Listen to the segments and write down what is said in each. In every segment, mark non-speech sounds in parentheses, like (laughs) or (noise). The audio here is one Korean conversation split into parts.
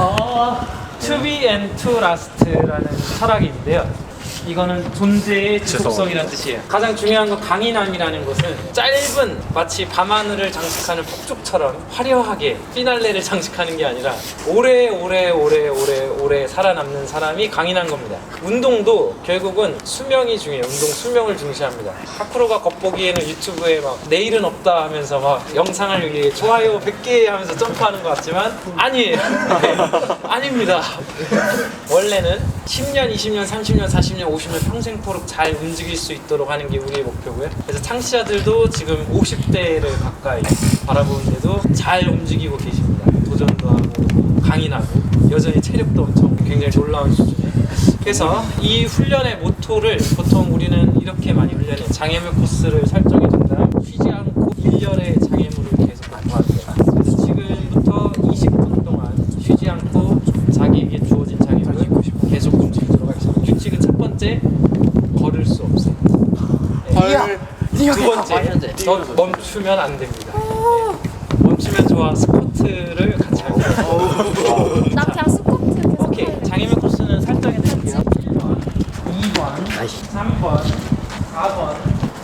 어, to be and to last라는 철학이 있는데요. 이거는 존재의 지속성이라는 뜻이에요. 가장 중요한 건 강인함이라는 것은 짧은 마치 밤하늘을 장식하는 폭죽처럼 화려하게 피날레를 장식하는 게 아니라 오래 오래 오래 오래 오래 살아남는 사람이 강인한 겁니다. 운동도 결국은 수명이 중요해요. 운동 수명을 중시합니다. 파크로가 겉보기에는 유튜브에 막 내일은 없다 하면서 막 영상을 위해 좋아요 100개 하면서 점프하는 것 같지만 아니에요. 네, (laughs) 아닙니다. 원래는 10년, 20년, 30년, 40년, 50년 평생토록 잘 움직일 수 있도록 하는 게 우리의 목표고요. 그래서 창시자들도 지금 50대를 가까이 바라보는데도 잘 움직이고 계십니다. 도전도 하고 강인하고 여전히 체력도 엄청 굉장히 놀라운 수준에. 그래서 이 훈련의 모토를 보통 우리는 이렇게 많이 훈련해요. 장애물 코스를 설정해 준다음 쉬지 않고 1년의 장애물을 계속 완화합니다. 그래서 지금부터 20분 동안 쉬지 않고 자기에게 주어진 장애물을 계속 움직이도록 하겠습니다. 규칙은 첫 번째 걸을 수 없어요. 네. 두 번째. 저 멈추면 안 됩니다. 네. 멈추면 좋아. 스쿼트를 같이 합니다. 나 그냥 스쿼트 계속 오케이. 장애물 코스는 설정해 드릴게요. 1번 2번 3번 4번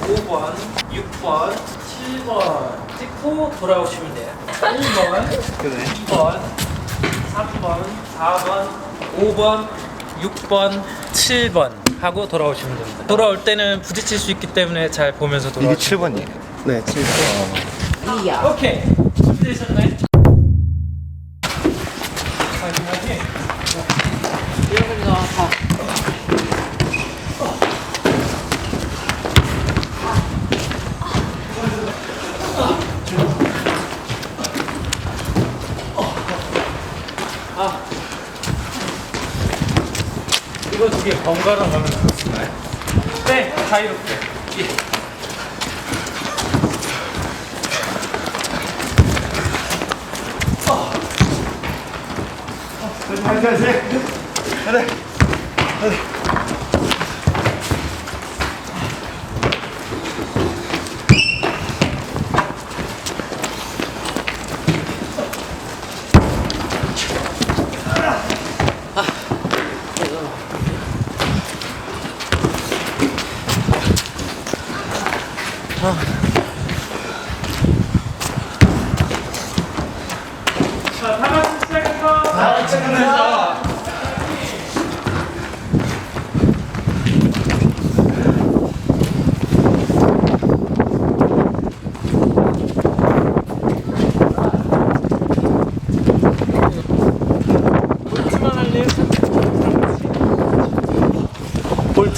5번 6번 7번. 찍고 돌아오시면 돼요. 1번 2번 3번 4번 5번 6번 7번 하고 돌아오시면 됩니다 돌아올 때는 부딪힐 수 있기 때문에 잘 보면서 이게 돌아오시면 7번이에요. 네, 7번. 오케이 준비되셨나요? 마지막에 이거 두 개 번갈아 가면서 쓰나요? 네, 자유롭게. 예. 자,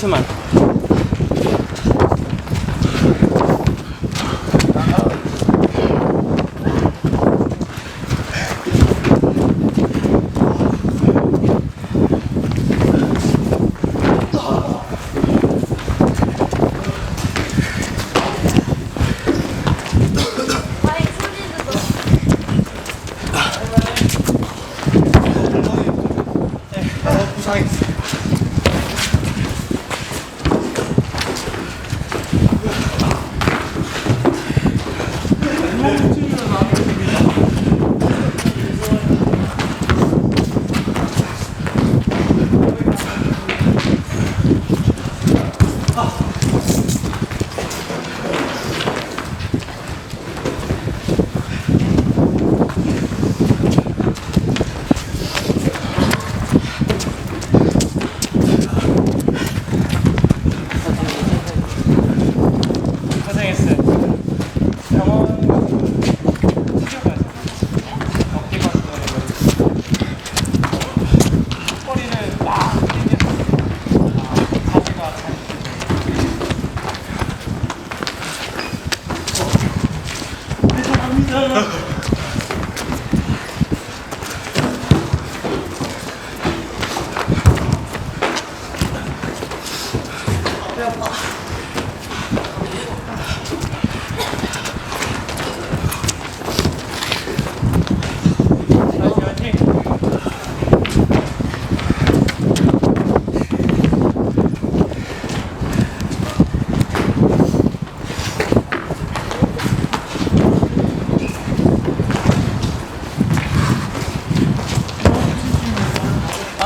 mano.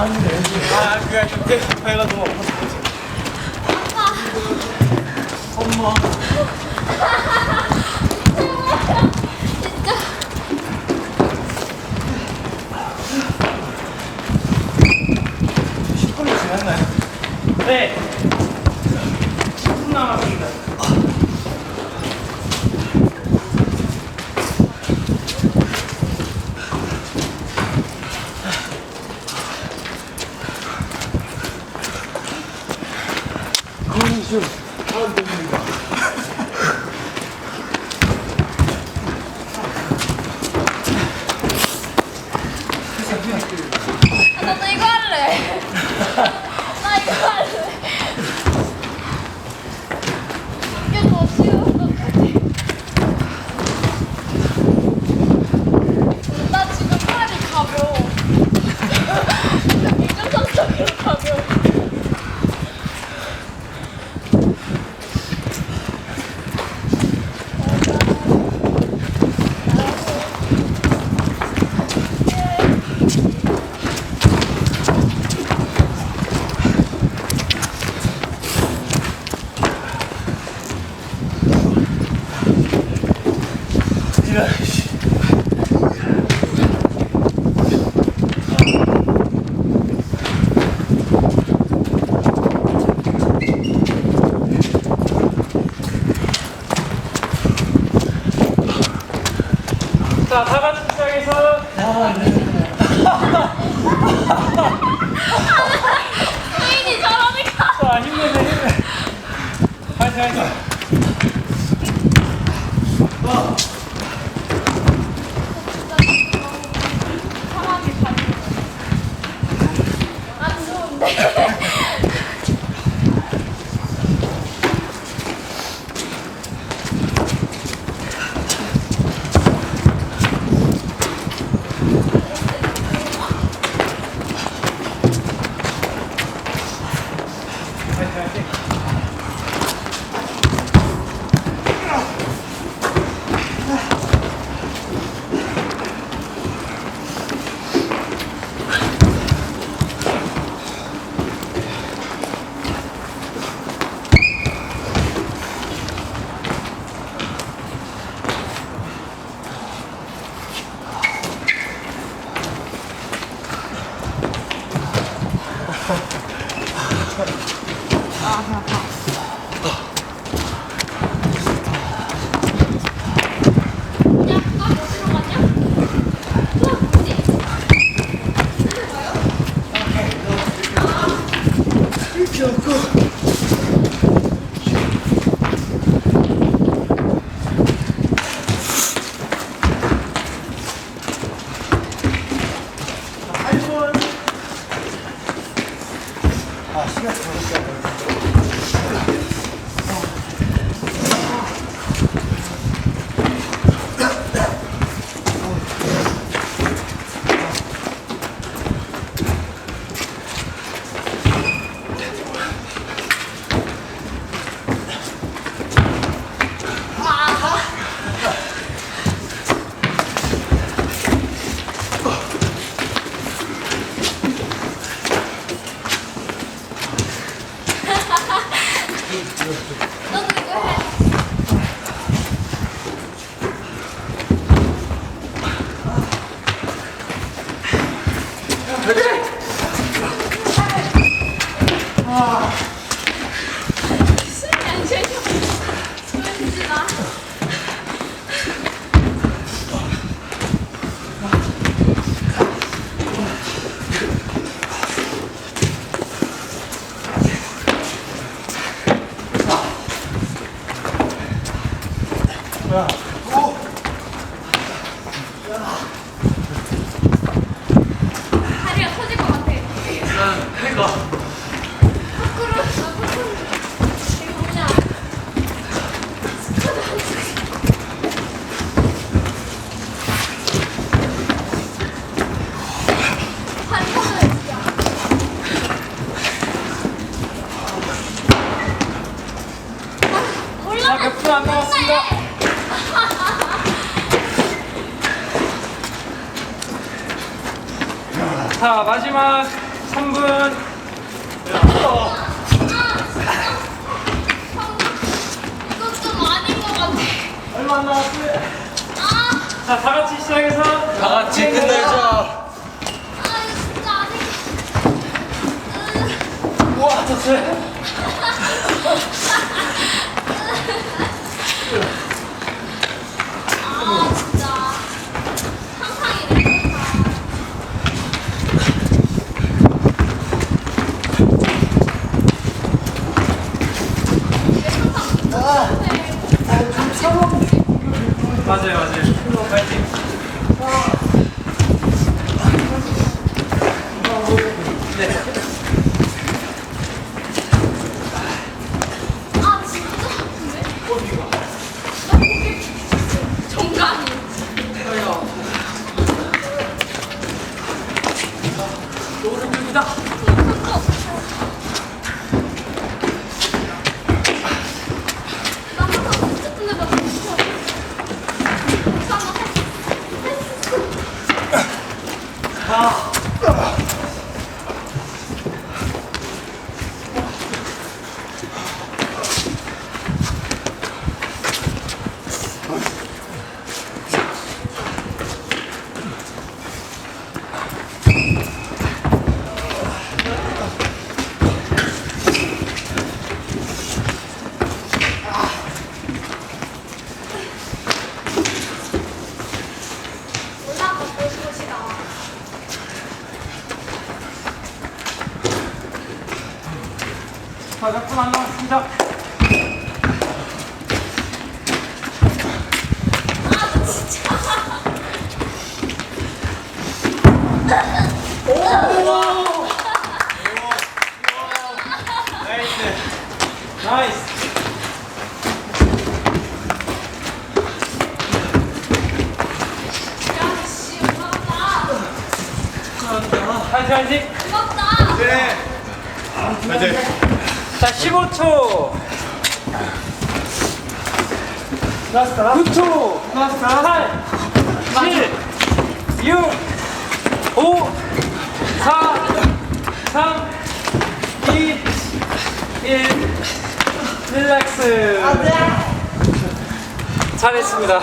아, 그게 좀 배가 너무 아파서 그렇지. 엄마. 진짜. 10분이 지났나요? 네. 10분 남았습니다. istiyoruz. Az 자, 다 같이 시작해서. 아, 네. (laughs) (laughs) 자, 힘내세요. 힘내. 화이팅, 화이팅. 자, 다 같이 시작해서 다 같이 끝내자. 아 우와, 졌어 (laughs) 요. 아 진짜 항상 이래 맞아요, 맞아요. 파이팅. 네. 아 진짜 왜? 정강이 나 항상 어쨌든 내가 너무 싫어 그래서 한번 했- 했어 올 자, 몇분 안 남았습니다. 나이스. 나이스. 야 씨 고맙다 파이팅, 파이팅. 고맙다 네. 맞아요. 자, 15초. 라스트, 라스트. 9초. 라스트. 8, 7, 6, 5, 4, 3, 2, 1. 릴렉스. 잘했습니다.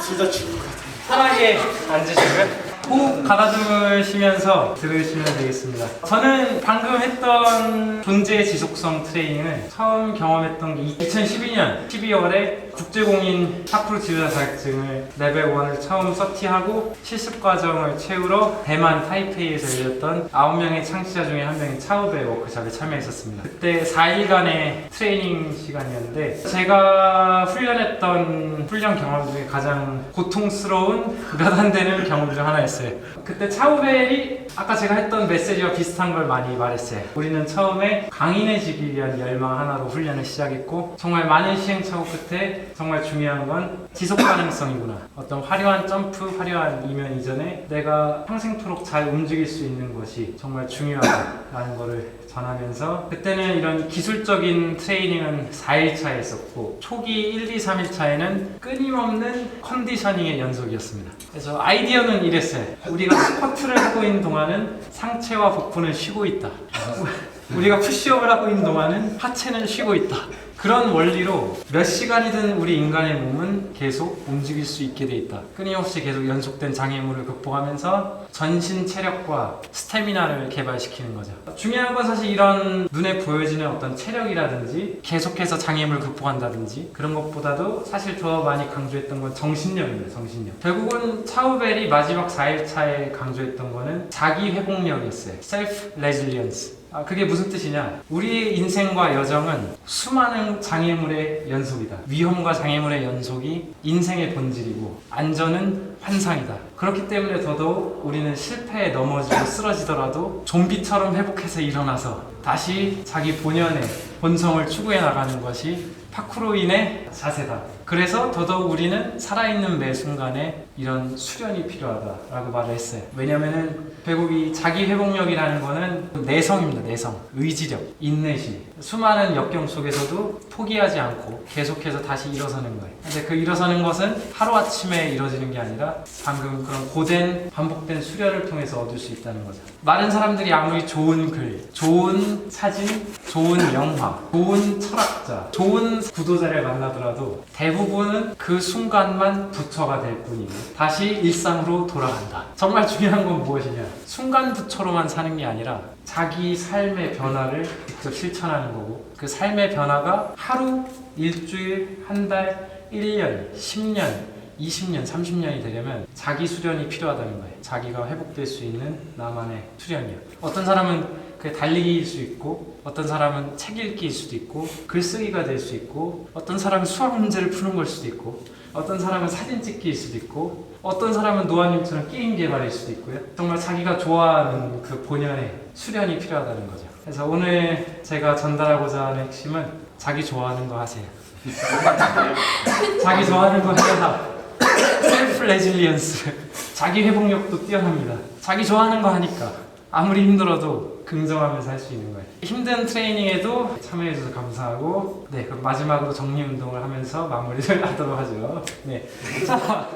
진짜 죽을 것 같아. 편하게 앉으시고요. 호흡 가다듬으시면서 들으시면 되겠습니다. 저는 방금 했던 존재 지속성 트레이닝을 처음 경험했던 게 2012년 12월에 국제공인 파크로 지도자 자격증을 레벨 1을 처음 서티하고 실습 과정을 채우러 대만 타이페이에서 열렸던 9명의 창시자 중에 한 명인 차우베 워크샵에 참여했었습니다. 그때 4일간의 트레이닝 시간이었는데 제가 훈련했던 훈련 경험 중에 가장 고통스러운 몇 안 되는 경험 중 하나였어요. 그때 차우벨이 아까 제가 했던 메시지와 비슷한 걸 많이 말했어요. 우리는 처음에 강인해지기 위한 열망 하나로 훈련을 시작했고 정말 많은 시행착오 끝에 정말 중요한 건 지속 가능성이구나. 어떤 화려한 점프, 화려한 이면 이전에 내가 평생토록 잘 움직일 수 있는 것이 정말 중요하다라는 거를 전하면서 그때는 이런 기술적인 트레이닝은 4일차에 했었고 초기 1, 2, 3일 차에는 끊임없는 컨디셔닝의 연속이었습니다. 그래서 아이디어는 이랬어요. 우리가 스쿼트를 하고 있는 동안 은 상체와 복부는 쉬고 있다. (laughs) 우리가 푸시업을 하고 있는 동안은 하체는 쉬고 있다. 그런 원리로 몇 시간이든 우리 인간의 몸은 계속 움직일 수 있게 돼 있다. 끊임없이 계속 연속된 장애물을 극복하면서 전신 체력과 스태미나를 개발시키는 거죠. 중요한 건 사실 이런 눈에 보여지는 어떤 체력이라든지 계속해서 장애물을 극복한다든지 그런 것보다도 사실 더 많이 강조했던 건 정신력입니다. 정신력. 결국은 차우벨이 마지막 4일차에 강조했던 거는 자기 회복력이었어요. self resilience. 아, 그게 무슨 뜻이냐? 우리의 인생과 여정은 수많은 장애물의 연속이다. 위험과 장애물의 연속이 인생의 본질이고, 안전은 환상이다. 그렇기 때문에 더더욱 우리는 실패에 넘어지고 쓰러지더라도 좀비처럼 회복해서 일어나서 다시 자기 본연의 본성을 추구해 나가는 것이 파쿠로인의 자세다. 그래서 더더욱 우리는 살아있는 매 순간에 이런 수련이 필요하다라고 말을 했어요. 왜냐면은 이 자기 회복력이라는 거는 내성입니다. 내성, 의지력, 인내심. 수많은 역경 속에서도 포기하지 않고 계속해서 다시 일어서는 거예요. 근데 그 일어서는 것은 하루아침에 이루어지는 게 아니라 방금 그런 고된 반복된 수련을 통해서 얻을 수 있다는 거죠. 많은 사람들이 아무리 좋은 글, 좋은 사진, 좋은 영화, 좋은 철학자, 좋은 구도자를 만나더라도 대부분 대부분은 그 순간만 부처가 될 뿐이고 다시 일상으로 돌아간다. 정말 중요한 건 무엇이냐? 순간 부처로만 사는 게 아니라 자기 삶의 변화를 직접 실천하는 거고 그 삶의 변화가 하루, 일주일, 한 달, 1년, 10년, 20년, 30년이 되려면 자기 수련이 필요하다는 거예요. 자기가 회복될 수 있는 나만의 수련이요. 어떤 사람은 그 달리기일 수 있고, 어떤 사람은 책 읽기일 수도 있고, 글쓰기가 될 수 있고, 어떤 사람은 수학 문제를 푸는 걸 수도 있고, 어떤 사람은 사진 찍기일 수도 있고, 어떤 사람은 노아님처럼 게임 개발일 수도 있고요. 정말 자기가 좋아하는 그 본연의 수련이 필요하다는 거죠. 그래서 오늘 제가 전달하고자 하는 핵심은 자기 좋아하는 거 하세요. (laughs) 자기 좋아하는 거 해야 셀프 레질리언스 자기 회복력도 뛰어납니다 자기 좋아하는 거 하니까 아무리 힘들어도 긍정하면서 할 수 있는 거예요. 힘든 트레이닝에도 참여해주셔서 감사하고 네 그럼 마지막으로 정리 운동을 하면서 마무리를 (laughs) 하도록 하죠. 네. 자,